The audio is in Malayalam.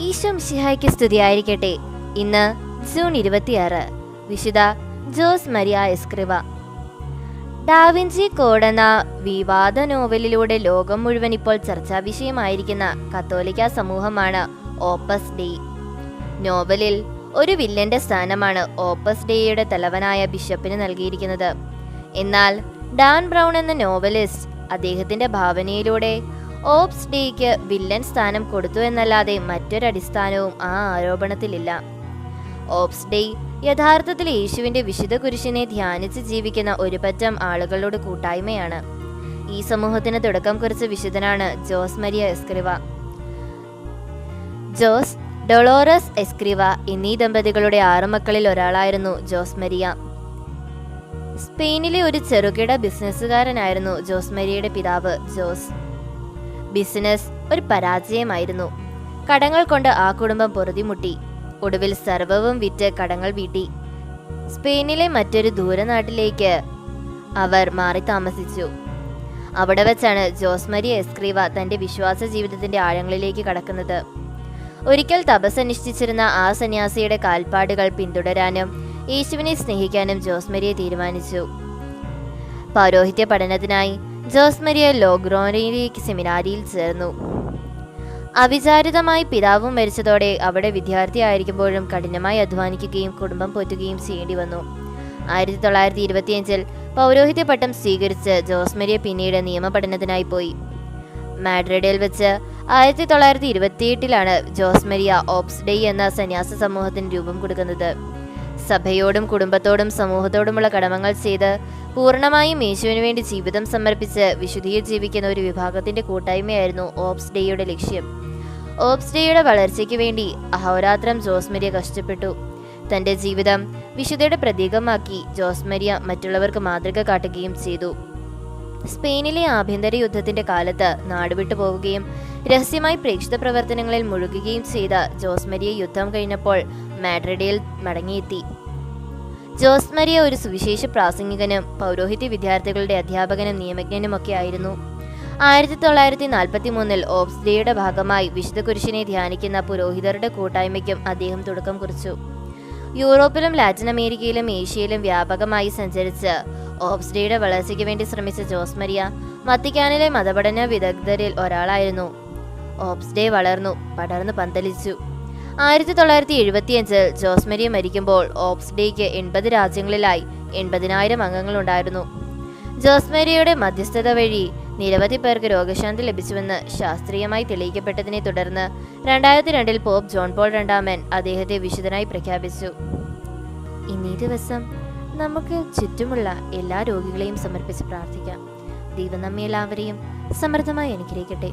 ഈശോ മിശിഹായ്ക്ക് സ്തുതിയായിരിക്കട്ടെ. ഇന്ന് ജൂൺ ഇരുപത്തിയാറ്. വിശുദ്ധ Jose Maria Escriva. Da Vinci കോടെന്ന വിവാദ നോവലിലൂടെ ലോകം മുഴുവൻ ഇപ്പോൾ ചർച്ചാ വിഷയമായിരിക്കുന്ന കത്തോലിക്ക സമൂഹമാണ് ഓപ്പസ് ഡേ. നോവലിൽ ഒരു വില്ലന്റെ സ്ഥാനമാണ് ഓപ്പസ് ഡേയുടെ തലവനായ ബിഷപ്പിന് നൽകിയിരിക്കുന്നത്. എന്നാൽ ഡാൻ ബ്രൗൺ എന്ന നോവലിസ്റ്റ് അദ്ദേഹത്തിന്റെ ഭാവനയിലൂടെ ഓപ്സ് ഡിക്ക് വില്ലൻ സ്ഥാനം കൊടുത്തു എന്നല്ലാതെ മറ്റൊരടിസ്ഥാനവും ആ ആരോപണത്തിലില്ല. ഓപ്സ് ഡേ യഥാർത്ഥത്തിൽ യേശുവിന്റെ വിശുദ്ധ കുരിശിനെ ധ്യാനിച്ച് ജീവിക്കുന്ന ഒരു പറ്റം ആളുകളുടെ കൂട്ടായ്മയാണ്. ഈ സമൂഹത്തിന് തുടക്കം കുറിച്ച വിശുദ്ധനാണ് Jose Maria Escriva. Jose Dolores Escriva എന്നീ ദമ്പതികളുടെ ആറു മക്കളിൽ ഒരാളായിരുന്നു ജോസ് മരിയ. സ്പെയിനിലെ ഒരു ചെറുകിട ബിസിനസ്സുകാരനായിരുന്നു ജോസ് മരിയയുടെ പിതാവ് ജോസ്. ബിസിനസ് ഒരു പരാജയമായിരുന്നു. കടങ്ങൾ കൊണ്ട് ആ കുടുംബം പൊറുതിമുട്ടി. ഒടുവിൽ സർവവും വിറ്റ് കടങ്ങൾ വീട്ടി. സ്പെയിനിലെ മറ്റൊരു ദൂരനാട്ടിലേക്ക് അവർ മാറി താമസിച്ചു. അവിടെ വെച്ചാണ് ജോസ്മരി എസ്ക്രീവ തന്റെ വിശ്വാസ ജീവിതത്തിന്റെ ആഴങ്ങളിലേക്ക് കടക്കുന്നത്. ഒരിക്കൽ തപസ് അനുഷ്ഠിച്ചിരുന്ന ആ സന്യാസിയുടെ കാൽപ്പാടുകൾ പിന്തുടരാനും യേശുവിനെ സ്നേഹിക്കാനും ജോസ്മരിയെ തീരുമാനിച്ചു. പൗരോഹിത്യ പഠനത്തിനായി ജോസ് മരിയ ലോഗ്രോനയിലേക്ക് സെമിനാരിയിൽ ചേർന്നു. അവിചാരിതമായി പിതാവും മരിച്ചതോടെ അവിടെ വിദ്യാർത്ഥിയായിരിക്കുമ്പോഴും കഠിനമായി അധ്വാനിക്കുകയും കുടുംബം പോറ്റുകയും ചെയ്യേണ്ടി വന്നു. ആയിരത്തി തൊള്ളായിരത്തി ഇരുപത്തിയഞ്ചിൽ പൗരോഹിത്യ പട്ടം സ്വീകരിച്ച് ജോസ്മരിയ പിന്നീട് നിയമപഠനത്തിനായി പോയി. മാഡ്രിഡിൽ വെച്ച് ആയിരത്തി തൊള്ളായിരത്തി ഇരുപത്തിയെട്ടിലാണ് ജോസ്മരിയ ഓപ്സ് ഡേ എന്ന സന്യാസ സമൂഹത്തിന് രൂപം കൊടുക്കുന്നത്. സഭയോടും കുടുംബത്തോടും സമൂഹത്തോടുമുള്ള കടമകൾ ചെയ്ത് പൂർണമായും യേശുവിനു വേണ്ടി ജീവിതം സമർപ്പിച്ച് വിശുദ്ധിയിൽ ജീവിക്കുന്ന ഒരു വിഭാഗത്തിന്റെ കൂട്ടായ്മയായിരുന്നു ഓപ്സ് ഡേയുടെ ലക്ഷ്യം. ഓപ്സ് ഡേയുടെ വളർച്ചയ്ക്ക് വേണ്ടി അഹോരാത്രം ജോസ്മരിയ കഷ്ടപ്പെട്ടു. തന്റെ ജീവിതം വിശുദ്ധയുടെ പ്രതീകമാക്കി ജോസ്മരിയ മറ്റുള്ളവർക്ക് മാതൃക കാട്ടുകയും ചെയ്തു. സ്പെയിനിലെ ആഭ്യന്തര യുദ്ധത്തിന്റെ കാലത്ത് നാടുവിട്ടു പോവുകയും രഹസ്യമായി പ്രേക്ഷിത പ്രവർത്തനങ്ങളിൽ മുഴുകുകയും ചെയ്ത ജോസ് മരിയ യുദ്ധം കഴിഞ്ഞപ്പോൾ മാഡ്രിഡിൽ മടങ്ങിയെത്തി. ജോസ്മരിയ ഒരു സുവിശേഷ പ്രാസംഗികനും പൗരോഹിത്യ വിദ്യാർത്ഥികളുടെ അധ്യാപകനും നിയമജ്ഞനുമൊക്കെ ആയിരുന്നു. ആയിരത്തി തൊള്ളായിരത്തി നാൽപ്പത്തി മൂന്നിൽ ഓപ്സ്ഡേയുടെ ഭാഗമായി വിശുദ്ധ കുരിശിനെ ധ്യാനിക്കുന്ന പുരോഹിതരുടെ കൂട്ടായ്മയ്ക്കും അദ്ദേഹം തുടക്കം കുറിച്ചു. യൂറോപ്പിലും ലാറ്റിൻ അമേരിക്കയിലും ഏഷ്യയിലും വ്യാപകമായി സഞ്ചരിച്ച് ഓപ്സ് ഡേയുടെ വളർച്ചയ്ക്ക് വേണ്ടി ശ്രമിച്ച ജോസ് മരിയ വത്തിക്കാനിലെ മതപഠന വിദഗ്ധരിൽ ഒരാളായിരുന്നു. ഓപ്സ്ഡേ വളർന്നു പടർന്നു പന്തലിച്ചു. ആയിരത്തി തൊള്ളായിരത്തി എഴുപത്തിയഞ്ചിൽ ജോസ് മരിയ മരിക്കുമ്പോൾ ഓപ്സ്ഡേക്ക് എൺപത് രാജ്യങ്ങളിലായി എൺപതിനായിരം അംഗങ്ങളുണ്ടായിരുന്നു. ജോസ് മരിയയുടെ മധ്യസ്ഥത വഴി നിരവധി പേർക്ക് രോഗശാന്തി ലഭിച്ചുവെന്ന് ശാസ്ത്രീയമായി തെളിയിക്കപ്പെട്ടതിനെ തുടർന്ന് രണ്ടായിരത്തി രണ്ടിൽ പോപ്പ് ജോൺ പോൾ രണ്ടാമൻ അദ്ദേഹത്തെ വിശുദ്ധനായി പ്രഖ്യാപിച്ചു. ഇന്നീ ദിവസം നമുക്ക് ചുറ്റുമുള്ള എല്ലാ രോഗികളെയും സമർപ്പിച്ച് പ്രാർത്ഥിക്കാം. ദൈവം നമ്മെ എല്ലാവരെയും സമൃദ്ധമായി അനുഗ്രഹിക്കട്ടെ.